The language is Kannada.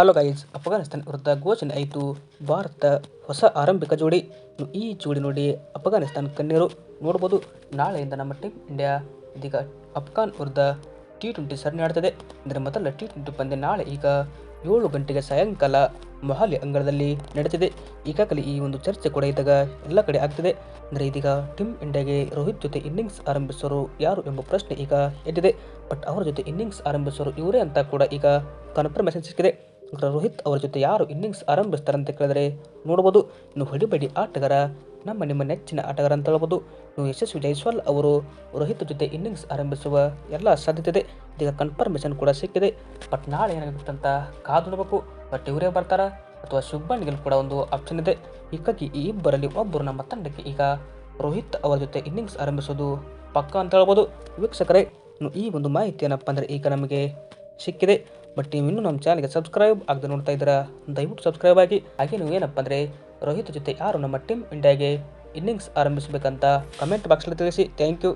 ಹಲೋ ಗೈಸ್ ಅಫ್ಘಾನಿಸ್ತಾನ ವಿರುದ್ಧ ಘೋಷಣೆ ಆಯಿತು. ಭಾರತ ಹೊಸ ಆರಂಭಿಕ ಜೋಡಿ. ಈ ಜೋಡಿ ನೋಡಿ ಅಫ್ಘಾನಿಸ್ತಾನ ಕಣ್ಣೀರು ನೋಡ್ಬೋದು. ನಾಳೆಯಿಂದ ನಮ್ಮ ಟೀಮ್ ಇಂಡಿಯಾ ಇದೀಗ ಅಫ್ಘಾನ್ ವಿರುದ್ಧ ಟಿ ಟ್ವೆಂಟಿ ಸರಣಿ ಆಡ್ತದೆ. ಅಂದರೆ ಮೊದಲ ಟಿ ಟ್ವೆಂಟಿ ಪಂದ್ಯ ನಾಳೆ ಈಗ ಏಳು ಗಂಟೆಗೆ ಸಾಯಂಕಾಲ ಮೊಹಾಲಿ ಅಂಗಳದಲ್ಲಿ ನಡೀತಿದೆ. ಈಗಾಗಲೇ ಈ ಒಂದು ಚರ್ಚೆ ಕೂಡ ಇದ್ದಾಗ ಎಲ್ಲ ಕಡೆ ಆಗ್ತಿದೆ. ಅಂದರೆ ಇದೀಗ ಟೀಮ್ ಇಂಡಿಯಾಗೆ ರೋಹಿತ್ ಜೊತೆ ಇನ್ನಿಂಗ್ಸ್ ಆರಂಭಿಸೋರು ಯಾರು ಎಂಬ ಪ್ರಶ್ನೆ ಈಗ ಎದ್ದಿದೆ. ಬಟ್ ಅವರ ಜೊತೆ ಇನ್ನಿಂಗ್ಸ್ ಆರಂಭಿಸೋರು ಇವರೇ ಅಂತ ಕೂಡ ಈಗ ಕನ್ಫರ್ಮೇಷನ್ ಸಿಕ್ಕಿದೆ. ರೋಹಿತ್ ಅವರ ಜೊತೆ ಯಾರು ಇನ್ನಿಂಗ್ಸ್ ಆರಂಭಿಸ್ತಾರೆ ಅಂತ ಕೇಳಿದ್ರೆ ನೋಡ್ಬೋದು. ಇನ್ನು ಹೊಡಿಬೇಡಿ ಆಟಗಾರ, ನಮ್ಮ ನಿಮ್ಮ ನೆಚ್ಚಿನ ಆಟಗಾರ ಅಂತ ಹೇಳ್ಬೋದು. ಇನ್ನು ಯಶಸ್ವಿ ಜೈಸ್ವಾಲ್ ಅವರು ರೋಹಿತ್ ಜೊತೆ ಇನ್ನಿಂಗ್ಸ್ ಆರಂಭಿಸುವ ಎಲ್ಲ ಸಾಧ್ಯತೆ ಇದೆ. ಇದೀಗ ಕನ್ಫರ್ಮೇಷನ್ ಕೂಡ ಸಿಕ್ಕಿದೆ. ಬಟ್ ನಾಳೆ ಏನಾಗುತ್ತೆ ಅಂತ ಕಾದು ನೋಡಬೇಕು. ಬಟ್ ಇವರೇ ಬರ್ತಾರ ಅಥವಾ ಶುಭನ್ ಗಿಲ್ ಕೂಡ ಒಂದು ಆಪ್ಷನ್ ಇದೆ. ಹೀಗಾಗಿ ಈ ಇಬ್ಬರಲ್ಲಿ ಒಬ್ಬರು ನಮ್ಮ ತಂಡಕ್ಕೆ ಈಗ ರೋಹಿತ್ ಅವರ ಜೊತೆ ಇನ್ನಿಂಗ್ಸ್ ಆರಂಭಿಸೋದು ಪಕ್ಕ ಅಂತ ಹೇಳ್ಬೋದು. ವೀಕ್ಷಕರೇ ಈ ಒಂದು ಮಾಹಿತಿ ಏನಪ್ಪ ಅಂದರೆ ಈಗ ನಮಗೆ ಸಿಕ್ಕಿದೆ. ಬಟ್ ನೀವು ಇನ್ನೂ ನಮ್ಮ ಚಾನಲ್ಗೆ ಸಬ್ಸ್ಕ್ರೈಬ್ ಆಗದೆ ನೋಡ್ತಾ ಇದ್ದೀರಾ, ದಯವಿಟ್ಟು ಸಬ್ಸ್ಕ್ರೈಬ್ ಆಗಿ. ಹಾಗೆ ನೀವು ಏನಪ್ಪ ಅಂದರೆ ರೋಹಿತ್ ಜೊತೆ ಯಾರು ನಮ್ಮ ಟೀಮ್ ಇಂಡಿಯಾಗೆ ಇನ್ನಿಂಗ್ಸ್ ಆರಂಭಿಸಬೇಕಂತ ಕಮೆಂಟ್ ಬಾಕ್ಸಲ್ಲಿ ತಿಳಿಸಿ. Thank you